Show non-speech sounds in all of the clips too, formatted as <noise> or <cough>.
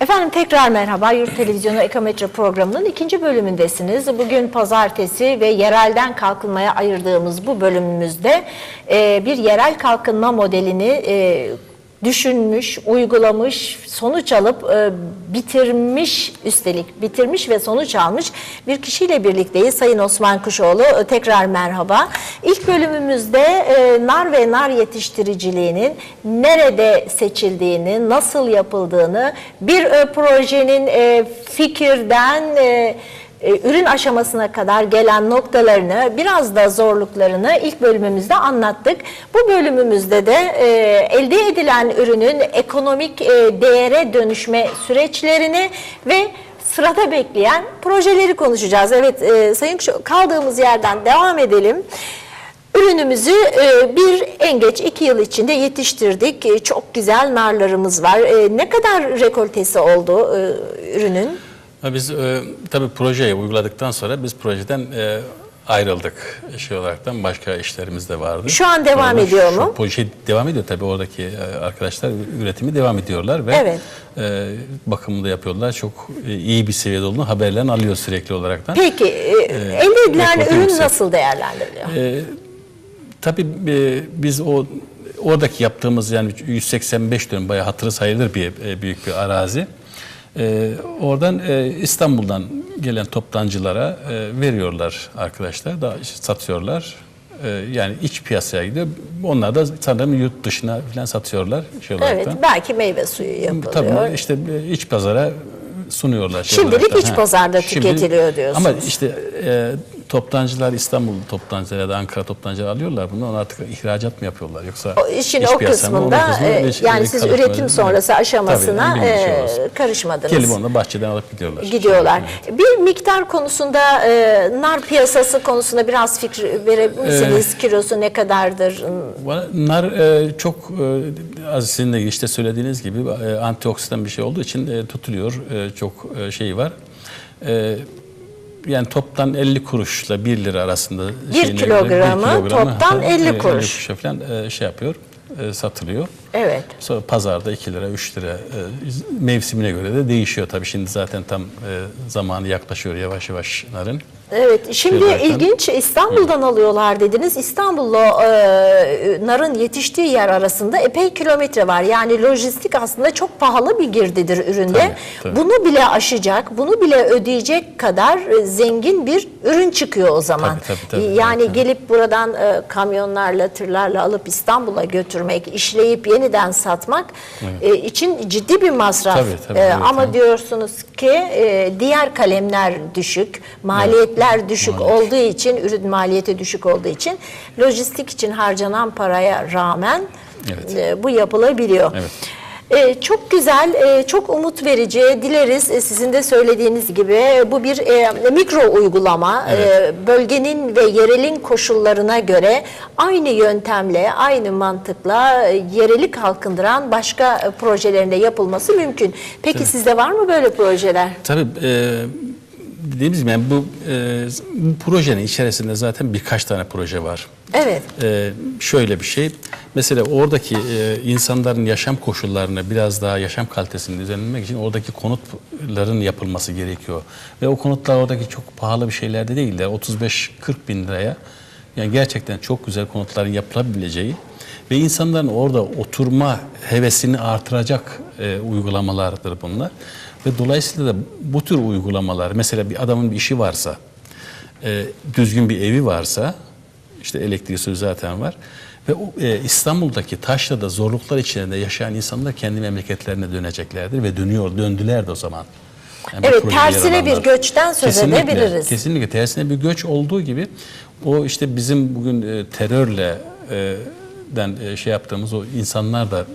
Efendim tekrar merhaba. Yurt Televizyonu Ekometre programının ikinci bölümündesiniz. Bugün pazartesi ve yerelden kalkınmaya ayırdığımız bu bölümümüzde e, bir yerel kalkınma modelini e, düşünmüş, uygulamış, sonuç alıp e, bitirmiş üstelik bitirmiş ve sonuç almış bir kişiyle birlikteyiz. Sayın Osman Kuşoğlu e, tekrar merhaba. İlk bölümümüzde e, nar ve nar yetiştiriciliğinin nerede seçildiğini, nasıl yapıldığını, bir e, projenin e, fikirden e, e, ürün aşamasına kadar gelen noktalarını, biraz da zorluklarını ilk bölümümüzde anlattık. Bu bölümümüzde de e, elde edilen ürünün ekonomik e, değere dönüşme süreçlerini ve sırada bekleyen projeleri konuşacağız. Evet, Sayın kaldığımız yerden devam edelim. Ürünümüzü bir en geç iki yıl içinde yetiştirdik. Çok güzel narlarımız var. Ne kadar rekoltesi oldu ürünün? Biz e, tabii projeyi uyguladıktan sonra biz projeden e, ayrıldık şey olaraktan başka işlerimiz de vardı. Şu an devam Orada ediyor şu mu? Proje devam ediyor tabii oradaki e, arkadaşlar üretimi devam ediyorlar ve Evet. e, bakımını da yapıyorlar. Çok e, iyi bir seviyede olduğunu haberlerini alıyor sürekli olaraktan. Peki e, elde edilen ürün yüksek. nasıl değerlendiriliyor? E, tabii e, biz o oradaki yaptığımız yani 185 dönüm bayağı hatırı sayılır bir e, büyük bir arazi. E, oradan e, İstanbul'dan gelen toptancılara e, veriyorlar arkadaşlar da satıyorlar. E, yani iç piyasaya gidiyor. Onlar da sanırım yurt dışına falan satıyorlar şey Evet, olaraktan. belki meyve suyu yapılıyor. Tabii işte iç pazara sunuyorlar. şey Şimdilik olaraktan. iç Ha, pazarda tüketiliyor diyorsunuz. Ama işte e, toptancılar İstanbul toptancıları ya da Ankara toptancıları alıyorlar bunu. Onu artık ihracat mı yapıyorlar yoksa O işin iç o kısmında kısmı e, bir- yani siz üretim sonrası Tabii, aşamasına bir şey e, karışmadınız. Da bahçeden alıp gidiyorlar. Gidiyorlar. Bir miktar konusunda e, nar piyasası konusunda biraz fikir verebilir misiniz? Ee, Kilosu ne kadardır? Nar e, çok e, az sizin de işte söylediğiniz gibi e, antioksidan bir şey olduğu için e, tutuluyor. E, çok e, şeyi var. E, yani toptan 50 kuruşla 1 lira arasında Bir şeyine göre kilogramı toptan 50 e, kuruş. kuruşa falan e, şey yapıyor, e, satılıyor. Evet. Sonra pazarda 2 lira, 3 lira e, mevsimine göre de değişiyor tabii. Şimdi zaten tam e, zamanı yaklaşıyor yavaş yavaş narın. Evet, şimdi Şeylerden. ilginç İstanbul'dan alıyorlar dediniz. İstanbul'la e, narın yetiştiği yer arasında epey kilometre var. Yani lojistik aslında çok pahalı bir girdidir üründe. Tabii, tabii. Bunu bile aşacak, bunu bile ödeyecek kadar zengin bir ürün çıkıyor o zaman. Tabii, tabii, tabii. yani Evet, gelip buradan e, kamyonlarla, tırlarla alıp İstanbul'a götürmek, işleyip yeniden satmak e, için ciddi bir masraf. Tabii, tabii, E, evet, ama evet. diyorsunuz ki e, diğer kalemler düşük, maliyetler düşük maliyet. olduğu için, ürün maliyeti düşük olduğu için lojistik için harcanan paraya rağmen Evet. e, bu yapılabiliyor. Evet. E, çok güzel, e, çok umut verici. Dileriz e, sizin de söylediğiniz gibi bu bir e, mikro uygulama. E, bölgenin ve yerelin koşullarına göre aynı yöntemle, aynı mantıkla e, yereli kalkındıran başka e, projelerinde yapılması mümkün. Peki sizde var mı böyle projeler? Tabii e, dediğimiz gibi yani bu, e, bu projenin içerisinde zaten birkaç tane proje var. Evet. E, şöyle bir şey, mesela oradaki e, insanların yaşam koşullarını biraz daha yaşam kalitesini düzenlemek için oradaki konutların yapılması gerekiyor. Ve o konutlar oradaki çok pahalı bir şeyler de değil de 35-40 bin liraya yani gerçekten çok güzel konutların yapılabileceği ve insanların orada oturma hevesini artıracak e, uygulamalardır bunlar. Ve dolayısıyla da bu tür uygulamalar mesela bir adamın bir işi varsa, e, düzgün bir evi varsa, işte elektriği zaten var ve o, e, İstanbul'daki Taşra'da zorluklar içinde yaşayan insanlar kendi memleketlerine döneceklerdir ve dönüyor, döndüler de o zaman. Yani Evet, tersine bir göçten söz Kesinlikle, edebiliriz. Kesinlikle tersine bir göç olduğu gibi o işte bizim bugün e, terörle e, den e, şey yaptığımız o insanlar da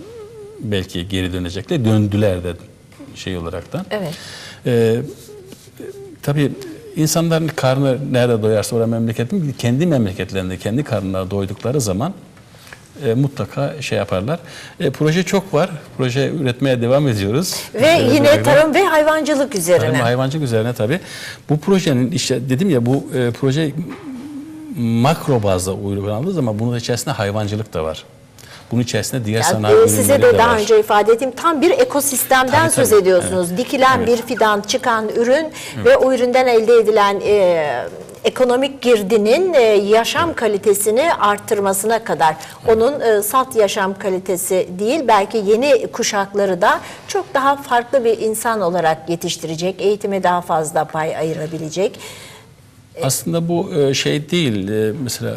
belki geri dönecekler. Döndüler de şey olaraktan. Evet. E, tabii insanların karnı nerede doyarsa oraya memleketin kendi memleketlerinde kendi karnına doydukları zaman e, mutlaka şey yaparlar. E, proje çok var. Proje üretmeye devam ediyoruz. Ve E, yine böyle- tarım ve hayvancılık üzerine. Tarım ve hayvancılık üzerine tabii. Bu projenin işte dedim ya bu e, proje makro bazda uygulandığı zaman bunun içerisinde hayvancılık da var. Bunun içerisinde diğer Yani, sanayi e, size ürünleri de daha var. önce ifade ettiğim tam bir ekosistemden Tabii, söz tabii. ediyorsunuz. Dikilen Evet. bir fidan, çıkan ürün ve o üründen elde edilen e, ekonomik girdinin e, yaşam kalitesini arttırmasına kadar. Onun e, salt yaşam kalitesi değil, belki yeni kuşakları da çok daha farklı bir insan olarak yetiştirecek, eğitime daha fazla pay ayırabilecek. Aslında bu e, şey değil. E, Mesela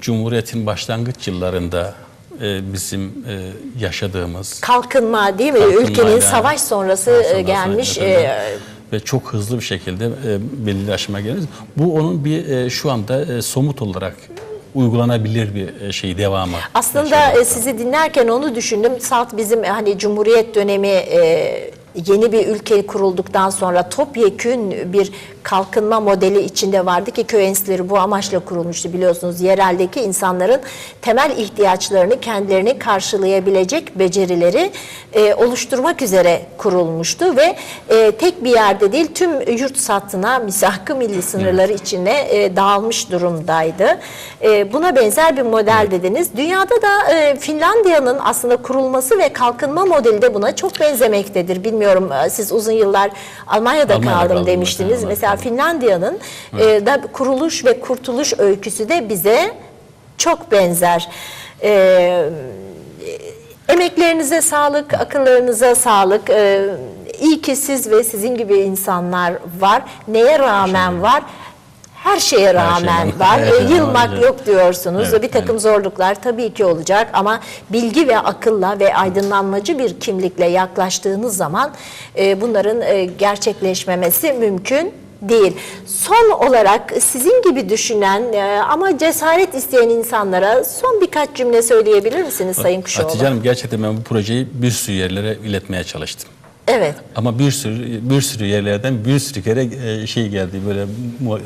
Cumhuriyet'in başlangıç yıllarında bizim yaşadığımız Kalkınma değil mi? kalkınmayla- Ülkenin savaş sonrası Sonrası, gelmiş e, evet. Ve çok hızlı bir şekilde e, belli bir aşama geliriz. Bu onun bir e, şu anda e, somut olarak uygulanabilir bir e, şey devamı. Aslında Şey, sizi dinlerken onu düşündüm. Salt bizim hani Cumhuriyet dönemi e, yeni bir ülke kurulduktan sonra topyekün bir kalkınma modeli içinde vardı ki köy enstitüleri bu amaçla kurulmuştu biliyorsunuz. Yereldeki insanların temel ihtiyaçlarını kendilerini karşılayabilecek becerileri e, oluşturmak üzere kurulmuştu ve e, tek bir yerde değil tüm yurt sattına misak-ı milli sınırları içine e, dağılmış durumdaydı. E, buna benzer bir model dediniz. Dünyada da e, Finlandiya'nın aslında kurulması ve kalkınma modeli de buna çok benzemektedir. Bilmiyorum e, siz uzun yıllar Almanya'da, Almanya'da kaldım kaldım demiştiniz. mesela, Mesela Finlandiya'nın e, da kuruluş ve kurtuluş öyküsü de bize çok benzer. E, Emeklerinize sağlık, akıllarınıza sağlık. Ee, iyi ki siz ve sizin gibi insanlar var. Neye rağmen var? Her şeye rağmen şeye- var. <laughs> her Ee, Yılmak evet. yok diyorsunuz. Evet, bir takım zorluklar tabii ki olacak ama bilgi ve akılla ve aydınlanmacı bir kimlikle yaklaştığınız zaman e, bunların e, gerçekleşmemesi mümkün değil. Son olarak sizin gibi düşünen e, ama cesaret isteyen insanlara son birkaç cümle söyleyebilir misiniz Sayın Kuşoğlu? Hatice Hanım gerçekten ben bu projeyi bir sürü yerlere iletmeye çalıştım. Evet. Ama bir sürü bir sürü yerlerden bir sürü kere e, şey geldi böyle mu-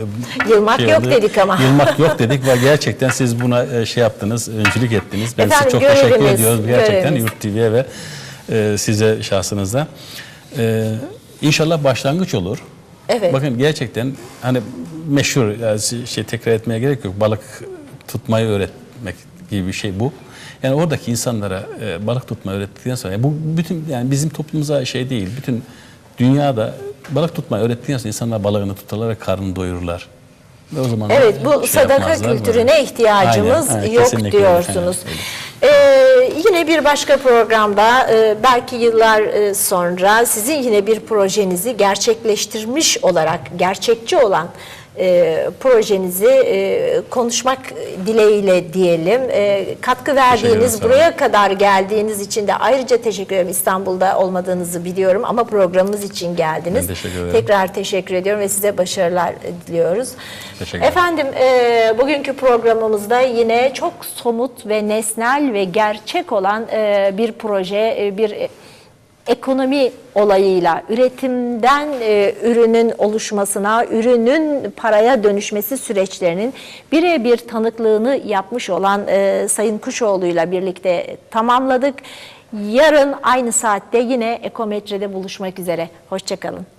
Yılmak yok oldu. dedik ama. Yılmak yok <laughs> dedik ve gerçekten siz buna e, şey yaptınız, öncülük ettiniz. Ben Efendim, size çok teşekkür ediyoruz gerçekten görevimiz. Yurt TV'ye ve e, size şahsınızda. E, inşallah başlangıç olur. Evet. Bakın gerçekten hani meşhur yani şey tekrar etmeye gerek yok. Balık tutmayı öğretmek gibi bir şey bu. Yani oradaki insanlara e, balık tutmayı öğrettikten sonra yani bu bütün yani bizim toplumumuza şey değil. Bütün dünyada balık tutmayı öğrettikten sonra insanlar balığını tutarlar karnını doyururlar. Ve o zaman Evet bu şey sadaka kültürüne böyle. ihtiyacımız Aynen, aynen, yok diyorsunuz. aynen öyle. Ee, yine bir başka programda e, belki yıllar e, sonra sizin yine bir projenizi gerçekleştirmiş olarak gerçekçi olan e, projenizi e, konuşmak dileğiyle diyelim. E, katkı verdiğiniz, buraya kadar geldiğiniz için de ayrıca teşekkür ederim. İstanbul'da olmadığınızı biliyorum ama programımız için geldiniz. Ben teşekkür ederim. Tekrar teşekkür ediyorum ve size başarılar diliyoruz. Teşekkür ederim. Efendim e, bugünkü programımızda yine çok somut ve nesnel ve gerçek olan e, bir proje, e, bir ekonomi olayıyla üretimden e, ürünün oluşmasına, ürünün paraya dönüşmesi süreçlerinin birebir tanıklığını yapmış olan e, Sayın Kuşoğlu'yla birlikte tamamladık. Yarın aynı saatte yine Ekometre'de buluşmak üzere. Hoşçakalın.